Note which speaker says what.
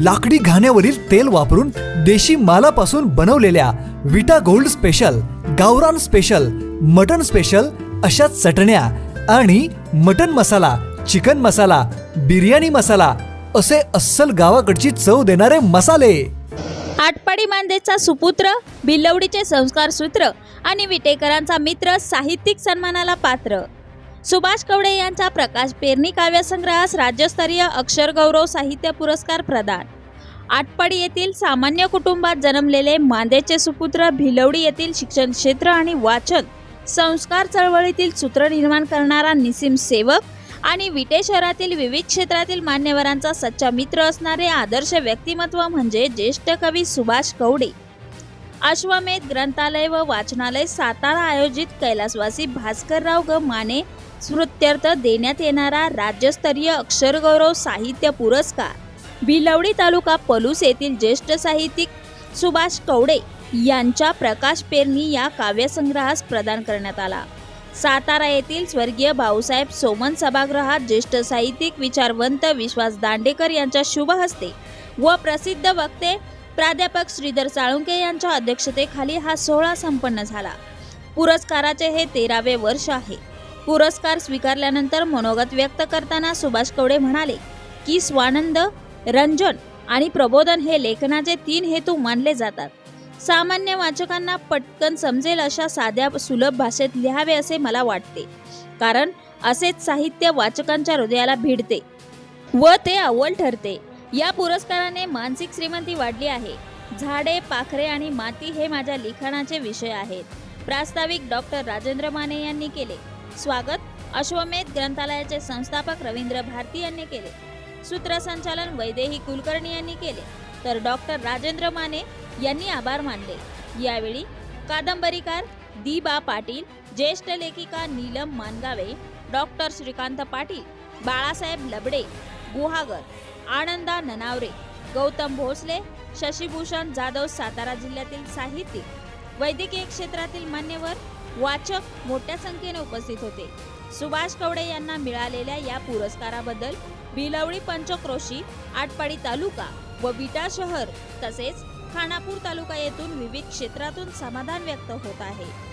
Speaker 1: लाकडी घाण्यावरील तेल वापरून देशी मालापासून बनवलेल्या विटा गोल्ड स्पेशल गावरान स्पेशल मटन स्पेशल अशा चटण्या आणि मटन मसाला चिकन मसाला बिर्याणी मसाला असे अस्सल गावाकडची चव देणारे मसाले.
Speaker 2: आटपाडी मांदेचा सुपुत्र भिलवडीचे संस्कार सूत्र आणि विटेकरांचा मित्र साहित्यिक सन्मानाला पात्र. सुभाष कवडे यांचा प्रकाश पेरणी काव्यसंग्रहास राज्यस्तरीय अक्षरगौरव साहित्य पुरस्कार प्रदान. आटपाडी येथील सामान्य कुटुंबात जन्मलेले मांदेचे सुपुत्र भिलवडी येथील शिक्षण क्षेत्र आणि वाचन संस्कार चळवळीतील सूत्र निर्माण करणारा निसीम सेवक आणि विटे शहरातील विविध क्षेत्रातील मान्यवरांचा सच्चा मित्र असणारे आदर्श व्यक्तिमत्व म्हणजे ज्येष्ठ कवी सुभाष कवडे. अश्वमेध ग्रंथालय व वाचनालय सातारा आयोजित कैलासवासी भास्करराव ग माने स्मृत्यर्थ देण्यात येणारा राज्यस्तरीय अक्षरगौरव साहित्य पुरस्कार. भिलवडी तालुका पलूस येथील ज्येष्ठ साहित्यिक सुभाष कवडे यांच्या प्रकाश पेरणी या काव्यसंग्रहास प्रदान करण्यात आला. सातारा येथील स्वर्गीय भाऊसाहेब सोमन सभागृहात ज्येष्ठ साहित्यिक विचारवंत विश्वास दांडेकर यांच्या शुभ हस्ते व प्रसिद्ध वक्ते प्राध्यापक श्रीधर साळुंके यांच्या अध्यक्षतेखाली हा सोहळा संपन्न झाला. पुरस्काराचे हे तेरावे वर्ष आहे. पुरस्कार स्वीकारल्यानंतर मनोगत व्यक्त करताना सुभाष कवडे म्हणाले की स्वानंद रंजन आणि प्रबोधन हे लेखनाचे तीन हेतू मानले जातात. सामान्य वाचकांना पटकन समजेल अशा साध्या सुलभ भाषेत लिहावे असे मला वाटते. कारण असेच साहित्य वाचकांच्या हृदयाला भिडते व ते अव्वल ठरते. या पुरस्काराने मानसिक श्रीमंती वाढली आहे. झाडे पाखरे आणि माती हे माझ्या लिखाणाचे विषय आहेत. प्रास्ताविक डॉक्टर राजेंद्र माने यांनी केले. स्वागत अश्वमेध ग्रंथालयाचे संस्थापक रवींद्र भारती यांनी केले. सूत्रसंचालन वैदेही कुलकर्णी यांनी केले. तर डॉक्टर राजेंद्र माने यांनी आभार मानले. यावेळी कादंबरीकार दीबा पाटील ज्येष्ठ लेखिका नीलम मानगावे डॉक्टर श्रीकांत पाटील बाळासाहेब लबडे गुहागर आनंदा ननावरे गौतम भोसले शशीभूषण जाधव सातारा जिल्ह्यातील साहित्यिक वैद्यकीय क्षेत्रातील मान्यवर वाचक मोठ्या संख्येने उपस्थित होते. सुभाष कवडे यांना मिळालेल्या या पुरस्काराबद्दल भिलवडी पंचक्रोशी आटपाडी तालुका व विटा शहर तसेच खानापूर तालुका येथून विविध क्षेत्रातून समाधान व्यक्त होत आहे.